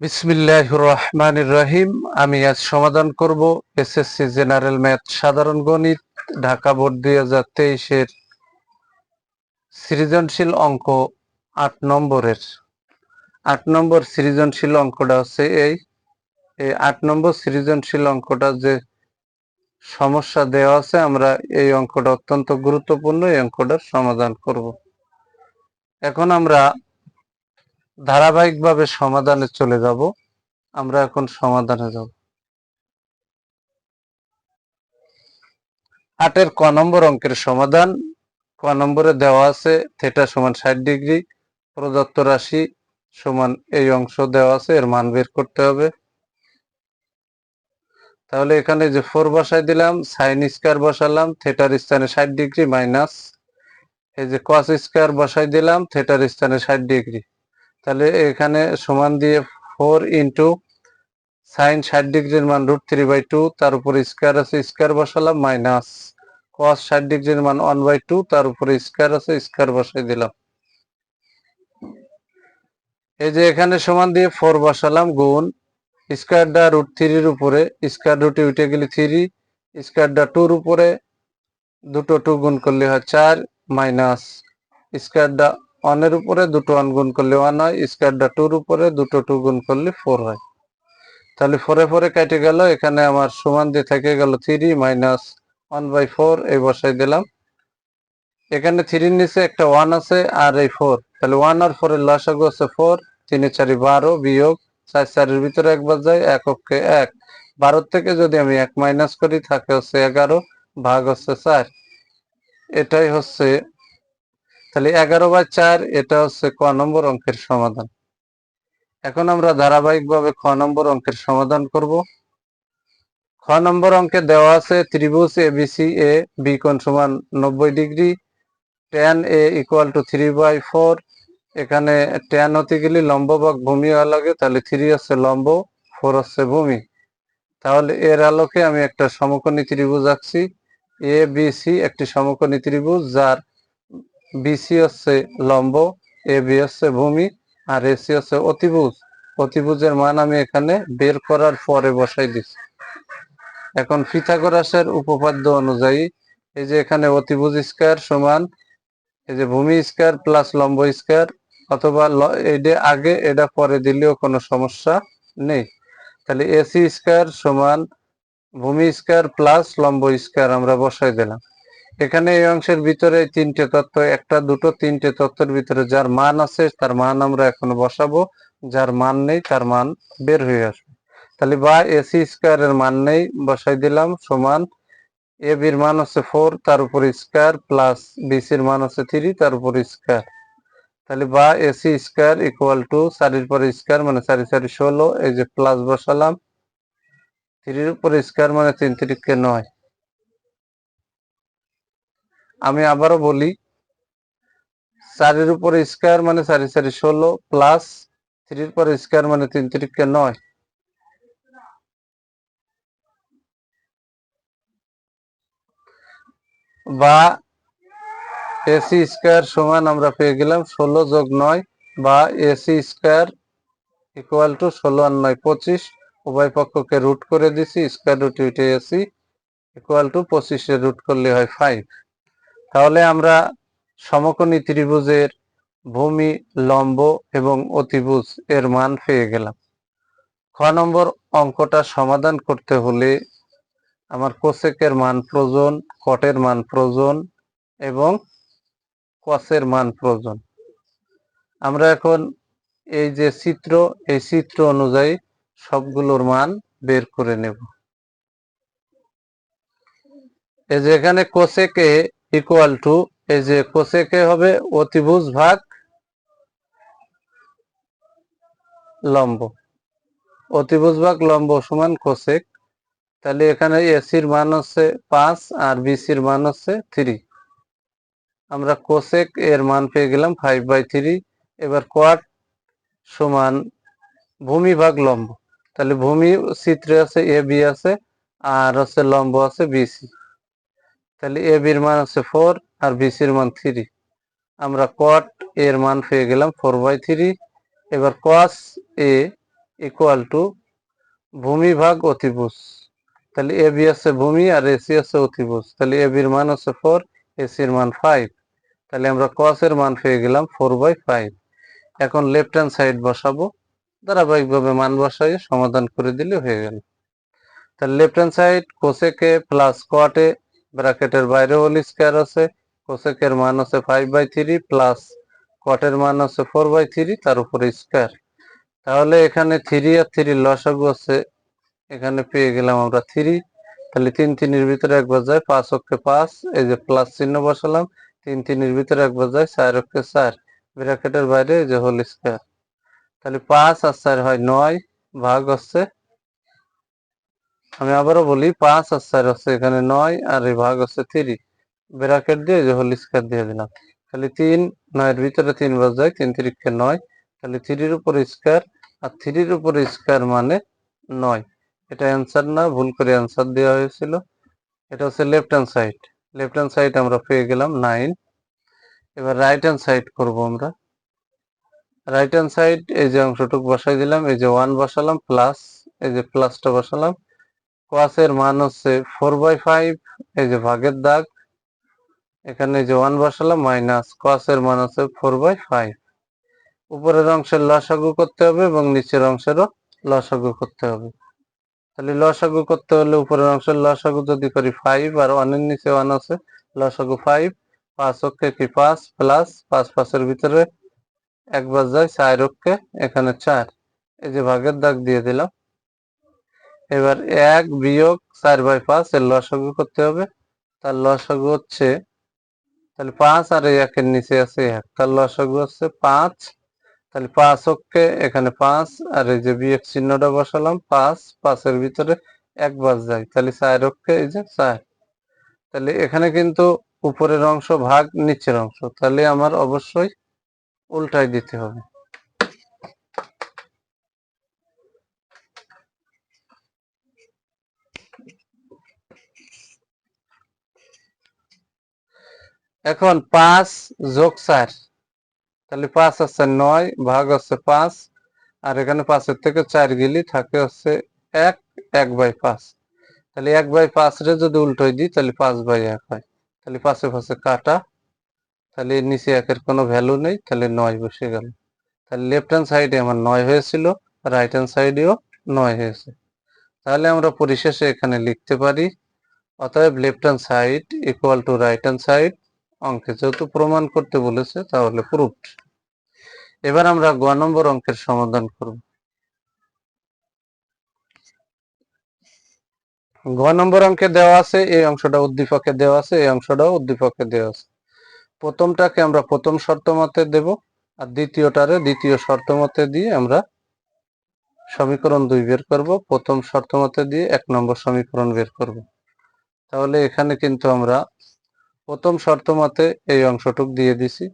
বিসমিল্লাহ রহমান রহিম আমি আজ সমাধান করব এসএসসি জেনারেল ম্যাথ সাধারণ গণিত, ঢাকা বোর্ড দুই হাজার তেইশের সৃজনশীল অঙ্ক আট নম্বরের। আট নম্বর সৃজনশীল অঙ্কটা হচ্ছে এই। এই আট নম্বর সৃজনশীল অঙ্কটা যে সমস্যা দেওয়া আছে, আমরা এই অঙ্কটা অত্যন্ত গুরুত্বপূর্ণ, এই অঙ্কটার সমাধান করব। এখন আমরা ধারাবাহিকভাবে সমাধানে চলে যাব। আমরা এখন সমাধানে যাব। আটের ক নম্বর অঙ্কের সমাধান। ক নম্বরে দেওয়া আছে থেটা সমান ষাট ডিগ্রি, প্রদত্ত রাশি সমান এই অংশ দেওয়া আছে, এর মান বের করতে হবে। তাহলে এখানে যে ফোর বসাই দিলাম সাইন স্কোয়ার বসালাম থেটার স্থানে ষাট ডিগ্রি মাইনাস এই যে কস স্কোয়ার বসাই দিলাম থেটার স্থানে ষাট ডিগ্রি। তাহলে এখানে সমান দিয়ে ফোর ইন্টু সাইন ষাট ডিগ্রির মান রুট থ্রি বাই টু তার উপর স্কোয়ার আছে স্কোয়ার বসালাম মাইনাস কস ষাট ডিগ্রির মান ওয়ান বাই টু তার উপরে স্কোয়ার আছে স্কোয়ার বসাই দিলাম। এই যে এখানে সমান দিয়ে ফোর বসালাম, গুণ স্কোয়ারটা রুট থ্রির উপরে স্কোয়ার রুটে উঠে গেলে থ্রি স্কোয়ারটা টুর উপরে, দুটো টু গুণ করলে হয় চার মাইনাস স্কোয়ারটা ওয়ানের উপরে দুটো ওয়ান গুণ করলে ওয়ান হয় স্কোয়ারটা টুর উপরে দুটো টু গুণ করলে ফোর হয়। তাহলে ফোরে ফোরে কেটে গেল, এখানে আমার সমান দিয়ে থেকে গেল three minus one by four এই বসাই দিলাম। এখানে থ্রির নিচে একটা ওয়ান আছে আর এই ফোর তাহলে ওয়ান আর ফোরের লসাগু আছে ফোর তিনে চারি বারো বিয়োগ চার চারের ভিতরে একবার যায় এককে এক। বারো থেকে যদি আমি এক মাইনাস করি, থাকে হচ্ছে এগারো, ভাগ হচ্ছে চার। এটাই হচ্ছে তাহলে এগারো বাই চার, এটা হচ্ছে ক নম্বর অঙ্কের সমাধান। এখন আমরা ধারাবাহিকভাবে খ নম্বর অঙ্কের সমাধান করব। খ নম্বর অঙ্কে দেওয়া আছে ত্রিভুজ এ বিসি এ বি কোণ সমান নব্বই degree. Tan A equal to three by four এখানে ট্যান হতে গেলে লম্ব ভাগ ভূমি হওয়া লাগে, তাহলে থ্রি হচ্ছে লম্ব ফোর হচ্ছে ভূমি। তাহলে এর আলোকে আমি একটা সমকোণী ত্রিভুজ আঁকছি। এ বি সি একটি সমকোণী ত্রিভুজ, যার বিসি হচ্ছে লম্ব এ বি হচ্ছে ভূমি, আর এসি হচ্ছে অতিভুজ। অতিভুজের মান আমি এখানে বের করার পরে বসাই দিচ্ছি। এখন ফিথাগোরাসের উপপাদ্য অনুযায়ী, এই যে এখানে অতিভুজ স্কয়ার সমান, এই যে ভূমি স্কয়ার প্লাস লম্ব স্কয়ার, অথবা এটা আগে, এটা পরে দিলেও কোনো সমস্যা নেই। তাহলে এসি স্কয়ার সমান ভূমি স্কয়ার প্লাস লম্ব স্কয়ার আমরা বসাই দিলাম। এখানে এই অংশের ভিতরে তিনটে তত্ত্ব, একটা, দুটো, তিনটে তত্ত্বের ভিতরে যার মান আছে, তার মান আমরা এখন বসাবো। যার মান নেই, তার মান বের হয়ে আসবে। তাহলে বা এসি স্কোয়ারের মান নেই, বসাই দিলাম, সমান এ বির মান হচ্ছে ফোর তার উপর স্কোয়ার প্লাস বিসির মান হচ্ছে থ্রি তার উপর স্কোয়ার তাহলে বা এসি স্কোয়ার ইকুয়াল টু চারির পর স্কোয়ার মানে চারি চারি, ষোলো, এই যে প্লাস বসালাম থ্রির উপর স্কোয়ার মানে তিন, তিরিককে নয়। আমি আবারও বলি, চারের উপরে স্কোয়ার মানে চারি চারি ষোলো প্লাস থ্রির পর স্কোয়ার মানে তিন তিরিককে নয়। বা এসি স্কোয়ার সমান আমরা পেয়ে গেলাম ষোলো যোগ নয় বা এসি স্কোয়ার ইকুয়াল টু ষোলো আর নয় পঁচিশ। উভয় পক্ষকে রুট করে দিছি square root AC equal to পঁচিশে রুট করলে হয় ফাইভ তাহলে আমরা সমকোণী ত্রিভুজের ভূমি, লম্ব এবং অতিভুজ এর মান পেয়ে গেলাম। খ নম্বর অঙ্কটা সমাধান করতে হলে আমার কোসেকের মান প্রয়োজন, কটের মান প্রয়োজন এবং কসের মান প্রয়োজন। আমরা এখন এই যে চিত্র, এই চিত্র অনুযায়ী সবগুলোর মান বের করে নেব। এই যে এখানে কোসেকে ইকুয়াল টু এই যে কোসেকে হবে অতিভুজ ভাগ লম্ব। অতিভুজ ভাগ লম্ব সমান কোসেক তাহলে এখানে এসির মান হচ্ছে পাঁচ আর বিসির মান হচ্ছে থ্রি আমরা কোসেক এর মান পেয়ে গেলাম ফাইভ বাই থ্রি এবার কোয়াট সমান ভূমি ভাগ লম্ব। তাহলে ভূমি চিত্রে আছে এ বি আছে, আর হচ্ছে লম্ব আছে বিসি তাহলে এ বির মান হচ্ছে ফোর আর বিসির মান থ্রি আমরা কট এর মান পেয়ে গেলাম ফোর বাই থ্রি এবার কস এ ইকুয়াল টু ভূমি ভাগ অতিভুজ। তাহলে এ বি আছে ভূমি আর এসি আছে অতিভুজ। তাহলে এ বির মান হচ্ছে ফোর এসির মান ফাইভ তাহলে আমরা cos এর মান পেয়ে গেলাম ফোর বাই ফাইভ এখন লেফট হ্যান্ড সাইড বসাবো। ধারাবাহিকভাবে মান বসাইয়ে সমাধান করে দিলে হয়ে গেল। তাহলে লেফট হ্যান্ড সাইড কোসেকে প্লাস কোয়াটে ব্র্যাকেটের বাইরে হোল স্কয়ার আছে, কোসেকের মান হচ্ছে ফাইভ বাই থ্রি প্লাস কটের মান হচ্ছে ফোর বাই থ্রি তার উপরে স্কয়ার। তাহলে এখানে থ্রি আর থ্রি লসাগু আছে, এখানে পেয়ে গেলাম আমরা থ্রি তাহলে তিন তিনের ভিতরে একবার যায় পাঁচ অক্ষে পাঁচ, এই যে প্লাস চিহ্ন বসালাম, তিন তিনের ভিতরে একবার যায় চার অক্ষে চার, ব্র্যাকেটের বাইরে এই যে হোল স্কয়ার তাহলে পাঁচ আর চার হয় নয়, ভাগ হচ্ছে আমি আবারও বলি, পাঁচ আর চার হচ্ছে এখানে নয় আর এই ভাগ হচ্ছে থ্রি ব্র্যাকেট দিয়ে যে হোল স্কয়ার দিয়ে দিলাম। তাহলে তিন, নয়ের ভিতরে তিন বার যায়, তিন তিরিখে নয়। তাহলে থ্রির উপর স্কয়ার আর থ্রির উপর স্কয়ার মানে নয়। এটা অ্যান্সার না, ভুল করে অ্যান্সার দেওয়া হয়েছিল। এটা হচ্ছে left hand side left hand side আমরা পেয়ে গেলাম নাইন এবার রাইট হ্যান্ড সাইড করব আমরা। রাইট হ্যান্ড সাইড এই যে অংশটুকু বসাই দিলাম, এই যে ওয়ান বসালাম প্লাস এই যে প্লাসটা বসালাম। কোয়াসের মান হচ্ছে ফোর বাই ফাইভ এই যে ভাগের দাগ, এখানে যে ওয়ান বসালাম মাইনাস কোয়াসের মান হচ্ছে ফোর বাই ফাইভ উপরের অংশের লসাগু করতে হবে এবং নিচের অংশেরও লসাগু করতে হবে। তাহলে লসাগু করতে হলে উপরের অংশের লসাগু যদি করি ফাইভ আর ওয়ানের নিচে ওয়ান আছে, লসাগু ফাইভ পাঁচ অক্ষে কি পাঁচ প্লাস পাঁচ, পাঁচের ভিতরে একবার যায় চার অক্ষে, এখানে চার। এই যে ভাগের দাগ দিয়ে দিলাম। এবার এক বিয়োগ চার বাই পাঁচ, এর লসাগু করতে হবে। তার লসাগু হচ্ছে, তাহলে পাঁচ আর এই একের নিচে আছে এক। তার লসাগু হচ্ছে পাঁচ, তাহলে পাঁচ অক্ষে এখানে পাঁচ, আর এই যে বিয়োগ চিহ্নটা বসালাম, পাঁচ, পাঁচের ভিতরে একবার যায়, তাহলে চার অক্ষে এই যে চার। তাহলে এখানে কিন্তু উপরের অংশ ভাগ নিচের অংশ, তাহলে আমার অবশ্যই উল্টাই দিতে হবে। এখন পাঁচ যোগ চার, তাহলে পাঁচ হচ্ছে নয়, ভাগ হচ্ছে পাঁচ, আর এখানে পাঁচের থেকে চার গেলি থাকে হচ্ছে এক এক বাই পাঁচ। তাহলে এক বাই পাঁচ রে যদি উল্টোই দিই, তাহলে পাঁচ বাই এক হয়। তাহলে পাশে পাশে কাটা, তাহলে নিচে একের কোনো ভ্যালু নেই, তাহলে নয় বসে গেল। তাহলে লেফট হ্যান্ড সাইডে আমার নয় হয়েছিল রাইট হ্যান্ড সাইডেও নয় হয়েছে। তাহলে আমরা পরিশেষে এখানে লিখতে পারি, অতএব left hand side equal to right hand side অঙ্কে যেহেতু প্রমাণ করতে বলেছে, তাহলে প্রুফড এবার আমরা গ নম্বর অঙ্কের সমাধান করব। গ নম্বর অঙ্কে দেওয়া আছে, এই অংশটা উদ্দীপকে দেওয়া আছে, এই অংশটাও উদ্দীপকে দেওয়া আছে। প্রথমটাকে আমরা প্রথম শর্ত মতে দেব, আর দ্বিতীয়টারে দ্বিতীয় শর্ত মতে দিয়ে আমরা সমীকরণ দুই বের করব। প্রথম শর্ত মতে দিয়ে এক নম্বর সমীকরণ বের করব। তাহলে এখানে কিন্তু আমরা প্রথম শর্ত মতে এই অংশটুক দিয়ে দিছি।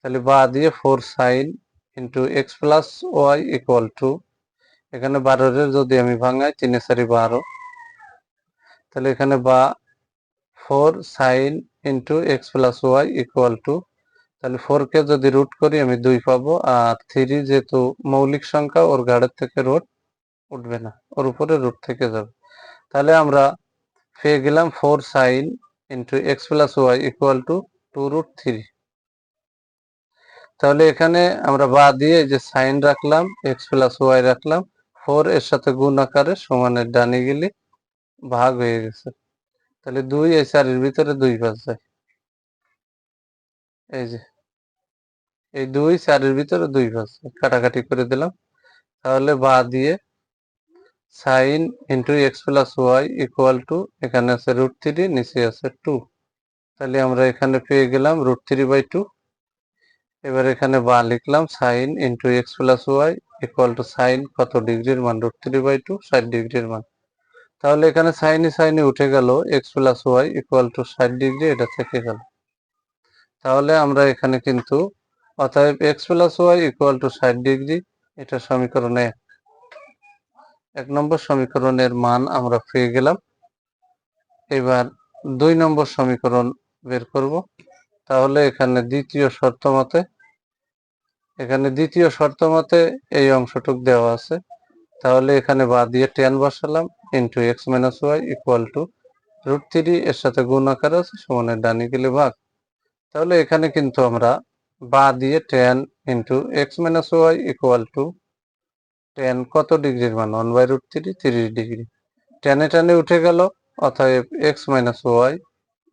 তাহলে বা দিয়ে four sine into x plus y equal to এখানে বারোর যদি আমি ভাঙাই, তিনে সারি বারো। তাহলে এখানে বা four sine into x plus y equal to তাহলে ফোর কে যদি রুট করি, আমি দুই পাবো। আর থ্রি যেহেতু মৌলিক সংখ্যা, ওর গাড়ের থেকে রুট উঠবে না, ওর উপরে রুট থেকে যাবে। তাহলে আমরা পেয়ে গেলাম four sine into x plus y equal to two root three তাহলে এখানে আমরা বা দিয়ে যে সাইন রাখলাম এক্স প্লাস ওয়াই রাখলাম ফোর এর সাথে গুণ আকারে সমানের ডানে গেলে ভাগ হয়ে গেছে। তাহলে দুই এই চারের ভিতরে দুই পাঁচ যায়। এই যে, এই দুই চারের ভিতরে দুই পাঁচ কাটাকাটি করে দিলাম। তাহলে বা দিয়ে sine into x plus y equal to, এখানে আছে রুট থ্রি, নিচে আছে টু। তাহলে আমরা এখানে পেয়ে গেলাম রুট থ্রি বাই টু। এবার এখানে বা লিখলাম sine into x plus y equal to sine, কত ডিগ্রির মান? রুট থ্রি বাই টু, ষাট ডিগ্রির মান। তাহলে এখানে সাইনে সাইনে উঠে গেল, x plus y equal to ষাট ডিগ্রি, এটা থেকে গেল। তাহলে আমরা এখানে কিন্তু, অতএব x plus y equal to ষাট ডিগ্রি, এটা সমীকরণ এক। এক নম্বর সমীকরণের মান আমরা পেয়ে গেলাম। এবার দুই নম্বর সমীকরণ বের করব। তাহলে এখানে দ্বিতীয় শর্ত মতে, এখানে দ্বিতীয় শর্ত মতে এই অংশটুক দেওয়া আছে। তাহলে এখানে বা দিয়ে টেন বসালাম into x minus y equal to root three এর সাথে গুণ আকার আছে, সমানের ডানি গেলে ভাগ। তাহলে এখানে কিন্তু আমরা বা দিয়ে tan into x minus y equal to tan কত ডিগ্রির মান? ওয়ান বাই রুট থ্রি তিরিশ ডিগ্রি টেনে টেনে উঠে গেল, অতএব x minus y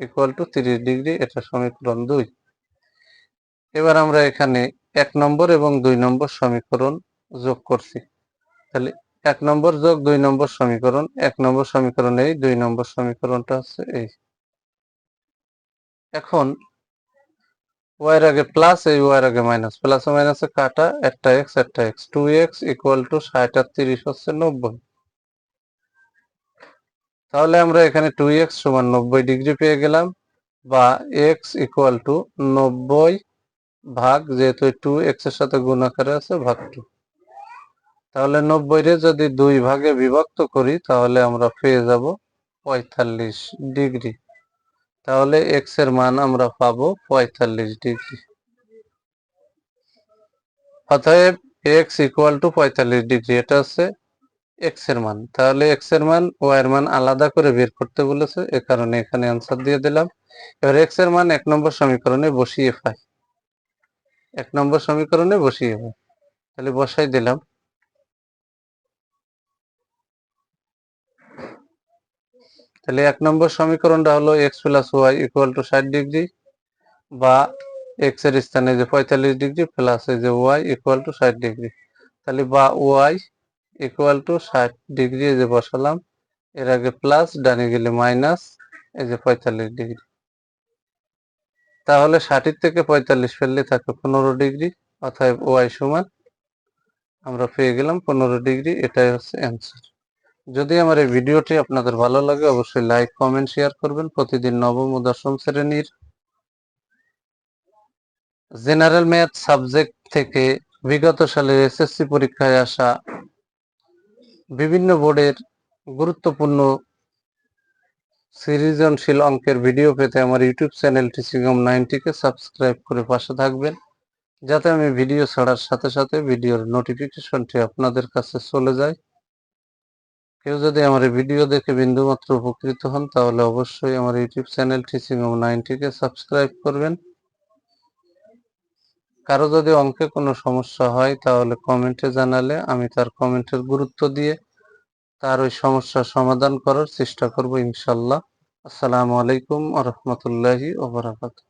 equal to তিরিশ ডিগ্রি এটা সমীকরণ দুই। এবার আমরা এখানে এক নম্বর এবং দুই নম্বর সমীকরণ যোগ করছি। তাহলে এক নম্বর যোগ দুই নম্বর সমীকরণ, এক নম্বর সমীকরণ এই, দুই নম্বর সমীকরণটা হচ্ছে এই। এখন ওয়াইয়ের আগে প্লাস এই ওয়াইয়ের আগে মাইনাস প্লাস ও মাইনাসে কাটা, একটা এক্স একটা x two x equal to ষাট আর তিরিশ হচ্ছে নব্বই। তাহলে আমরা এখানে টু এক্স সমান নব্বই ডিগ্রি পেয়ে গেলাম, বা এক্স ইকুয়াল টু নব্বই ভাগ, যেহেতু টু এক্সের সাথে গুণ আকারে আছে, ভাগ টু তাহলে নব্বই রে যদি দুই ভাগে বিভক্ত করি, তাহলে আমরা পেয়ে যাব পঁয়তাল্লিশ ডিগ্রি। তাহলে এক্সের মান আমরা পাবো পঁয়তাল্লিশ ডিগ্রি। অতএব এক্স ইকুয়াল টু পঁয়তাল্লিশ ডিগ্রি, এটা হচ্ছে এক্সের মান। তাহলে এক্সের মান ওয়াই এর মান আলাদা করে বের করতে বলেছে, এ কারণে এখানে অ্যান্সার দিয়ে দিলাম। এবার এক্সের মান এক নম্বর সমীকরণে বসিয়ে পাই। এক নম্বর সমীকরণে বসিয়ে পাই। তাহলে বসাই দিলাম। তাহলে এক নম্বর সমীকরণটা হলো x plus y equal to ষাট ডিগ্রি বা এক্সের স্থানে যে পঁয়তাল্লিশ ডিগ্রি প্লাস এই যে ওয়াই ইকুয়াল টু ষাট ডিগ্রি। তাহলে বা ওয়াই ইকুয়াল টু ষাট ডিগ্রি এই যে বসালাম, এর আগে প্লাস ডানে গেলে মাইনাস এই যে পঁয়তাল্লিশ ডিগ্রি। তাহলে ষাটের থেকে পঁয়তাল্লিশ ফেললে থাকে পনেরো ডিগ্রি, অতএব ওয়াই সমান, আমরা পেয়ে গেলাম পনেরো ডিগ্রি, এটাই হচ্ছে অ্যান্সার যদি আমার এই ভিডিওটি আপনাদের ভালো লাগে, অবশ্যই লাইক কমেন্ট শেয়ার করবেন। প্রতিদিন নবম ও দশম শ্রেণির জেনারেল ম্যাথ সাবজেক্ট থেকে বিগত সালের এসএসসি পরীক্ষায় আসা বিভিন্ন বোর্ডের গুরুত্বপূর্ণ সৃজনশীল অঙ্কের ভিডিও পেতে আমার ইউটিউব চ্যানেল টিচিংম নাইনটিকে সাবস্ক্রাইব করে পাশে থাকবেন, যাতে আমি ভিডিও ছাড়ার সাথে সাথে ভিডিওর নোটিফিকেশনটি আপনাদের কাছে চলে যায়। কেউ যদি আমার এই ভিডিও দেখে বিন্দুমাত্র উপকৃত হন, তাহলে অবশ্যই আমার ইউটিউব চ্যানেল টিচিং টিচিংম নাইনটিকে সাবস্ক্রাইব করবেন। কারও যদি অঙ্কে কোনো সমস্যা হয়, তাহলে কমেন্টে জানালে আমি তার কমেন্টের গুরুত্ব দিয়ে তার ওই সমস্যার সমাধান করার চেষ্টা করব ইনশাল্লাহ। আসসালামু আলাইকুম আ রহমতুল্লাহি ওবরাকাতুহ